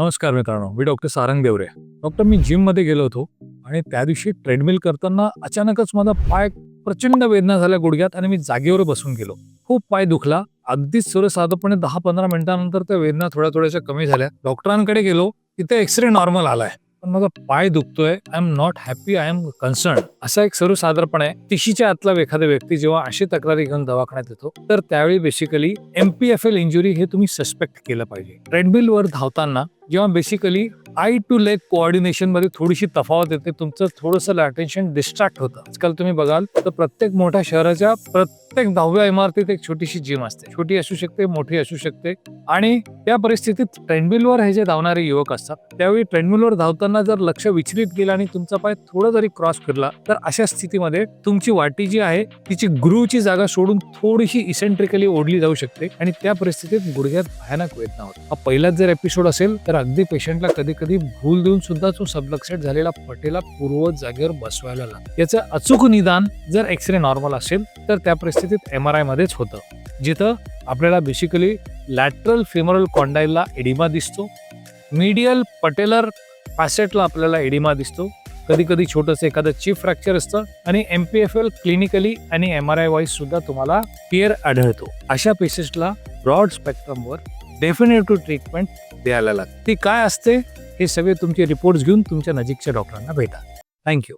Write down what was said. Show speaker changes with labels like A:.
A: नमस्कार मित्रांनो मी डॉक्टर सारंग देवरे. डॉक्टर मी जिममध्ये गेलो होतो आणि त्या दिवशी ट्रेडमिल करताना अचानकच माझा पाय प्रचंड वेदना झाल्या गुडघ्यात आणि मी जागेवर बसून गेलो. खूप पाय दुखला. अगदीच सर्वसाधपणे दहा पंधरा मिनिटानंतर त्या वेदना थोड्या थोड्याशा कमी झाल्या. डॉक्टरांकडे गेलो तिथे एक्सरे नॉर्मल आलाय. पण माझा पाय दुखतोय. I am not happy I am concern असा एक सर्वसाधारणपणे तिशीच्या आतला एखादा व्यक्ती जेव्हा अशी तक्रारी घेऊन दवाखान्यात येतो तर त्यावेळी बेसिकली एमपीएफएल इंजुरी हे तुम्ही सस्पेक्ट केलं पाहिजे. ट्रेडमिलवर धावताना जेव्हा बेसिकली आय टू लेग कोऑर्डिनेशनमध्ये थोडीशी तफावत येते तुमचं थोडंसं अटेन्शन डिस्ट्रॅक्ट होतं. आजकाल तुम्ही बघाल तर प्रत्येक मोठ्या शहराच्या प्रत्येक दहाव्या इमारतीत एक छोटीशी जिम असते. छोटी असू शकते मोठी असू शकते. आणि त्या परिस्थितीत ट्रेडमिलवर हे जे धावणारे युवक असतात त्यावेळी ट्रेडमिलवर धावताना जर लक्ष विचलित केलं आणि तुमचा पाय थोडा जरी क्रॉस फिरला तर अशा स्थितीमध्ये तुमची वाटी जी आहे तिची ग्रूची जागा सोडून थोडीशी इसेंट्रिकली ओढली जाऊ शकते आणि त्या परिस्थितीत गुडघ्यात भयानक वेदना होते. हा पहिलाच जर एपिसोड असेल तर अगदी पेशंटला कधी कधी भूल देऊन सुद्धा तो सबलक्सेट झालेला पटेला पूर्व जागेवर बसवायला लागतो याचं अचूक निदान जर एक्सरे नॉर्मल असेल तर त्या परिस्थितीत एम आर आयमध्येच होतं. जिथं आपल्याला बेसिकली लॅटरल फिमरल कॉन्डाईलला एडिमा दिसतो. मीडियल पटेलर पॅसेटला आपल्याला एडिमा दिसतो. कधी कधी छोटंसं एखादं चीफ फ्रॅक्चर असतं आणि M P F L clinically आणि एम आर आय वाईज सुद्धा तुम्हाला पिअर आढळतो. अशा पेशंट्सला ब्रॉड स्पेक्ट्रमवर डेफिनेटिव्ह ट्रीटमेंट द्यायला लागते. ती काय असते हे सगळे तुमचे रिपोर्ट्स घेऊन तुमच्या नजीकच्या डॉक्टरांना भेटा. थँक्यू